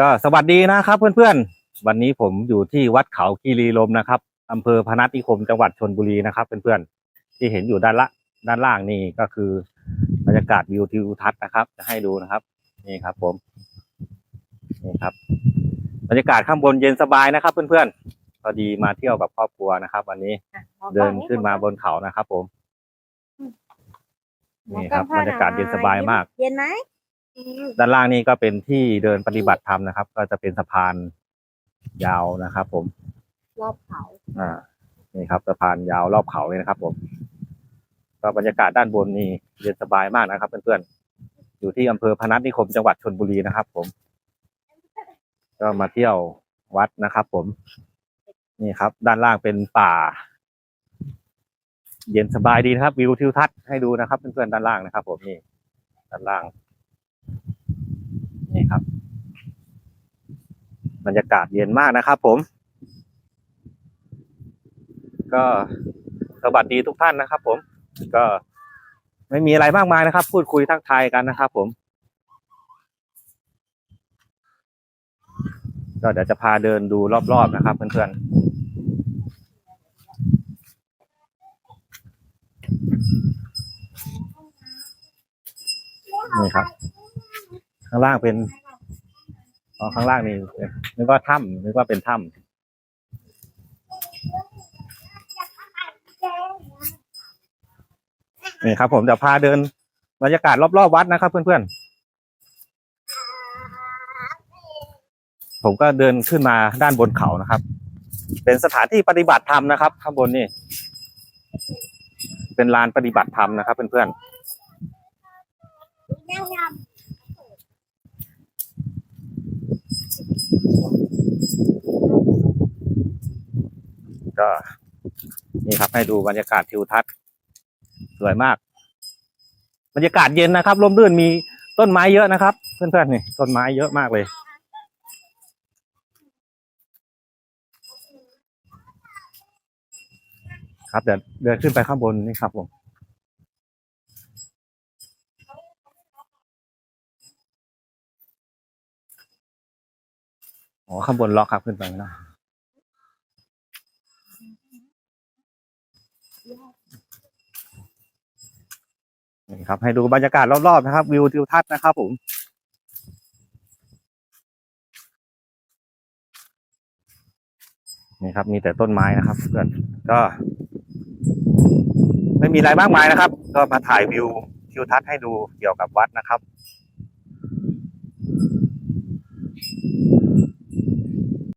ก็สวัสดีนะครับเพื่อนๆ วันนี้ผมอยู่ที่วัดเขาคีรีลมนะครับอำเภอพนัสนิคมจังหวัดชนบุรีนะครับเพื่อนๆที่เห็นอยู่ด้านละด้านล่างนี่ก็คือบรรยากาศวิวทิวทัศน์นะครับ จะให้ดูนะครับ นี่ครับ ผมนี่ครับ บรรยากาศข้างบนเย็นสบายนะครับ เพื่อนๆพอดีมาเที่ยวกับครอบครัวนะครับ วันนี้อะหมอเดินกล้องขึ้นมาบนเขานะครับ ผมหมอนี่กคล้รัอบงบรรยากาศเย็นสบายมาก เย็นไหม ด้านล่างนี่ก็เป็นที่เดินปฏิบัติธรรมนะครับ ก็จะเป็นสะพานยาวนะครับผม รอบเขา อ่า นี่ครับสะพานยาวรอบเขาเลยนะครับ ผม ก็บรรยากาศด้านบนนี่เย็นสบายมากนะครับเพื่อนๆ อยู่ที่อำเภอพนัสนิคมจังหวัดชนบุรีนะครับ ผม ก็มาเที่ยววัดนะครับ ผม นี่ครับ ด้านล่างเป็นป่า เย็นสบายดีนะครับ วิวทิวทัศน์ให้ดูนะครับเพื่อนๆด้านล่างนะครับ ผมนี่ด้านล่าง นี่ครับ บรรยากาศเย็นมากนะครับผม ก็สวัสดีทุกท่านนะครับ ผม ก็ไม่มีอะไรมากมายนะครับ พูดคุยทักทายกันนะครับ ผมก็เดี๋ยวจะพาเดินดูรอบๆนะครับ เพื่อนๆนี่ครับ ข้างล่างเป็น อข้างล่างนี่นึกว่าถ้ำนึกว่าเป็นถ้ำนี่ครับ ผมจะพาเดินบรรยากาศรอบๆวัดนะครับ เพื่อนๆ ผมก็เดินขึ้นมาด้านบนเขานะครับ เป็นสถานที่ปฏิบัติธรรมนะครับ ข้างบนนี่ เป็นลานปฏิบัติธรรมนะครับ เพื่อนๆ ก็นี่ครับให้ดูบรรยากาศทิวทัศน์สวยมาก บรรยากาศเย็นนะครับร่มรื่นมีต้นไม้เยอะนะครับ เพื่อนๆนี่ต้นไม้เยอะมากเลย ครับเดี๋ยวเดินขึ้นไปข้างบนนี่ครับผมอ๋อข้างบนล็อกครับขึ้นไปไม่ นี่ครับ ให้ดูบรรยากาศรอบๆนะครับ วิวทิวทัศน์นะครับผมนี่ครับมีแต่ต้นไม้นะครับเพื่อนก็ ไม่มีอะไรมากมายนะครับ ก็มาถ่ายวิวทิวทัศน์ให้ดูเกี่ยวกับวัดนะครับ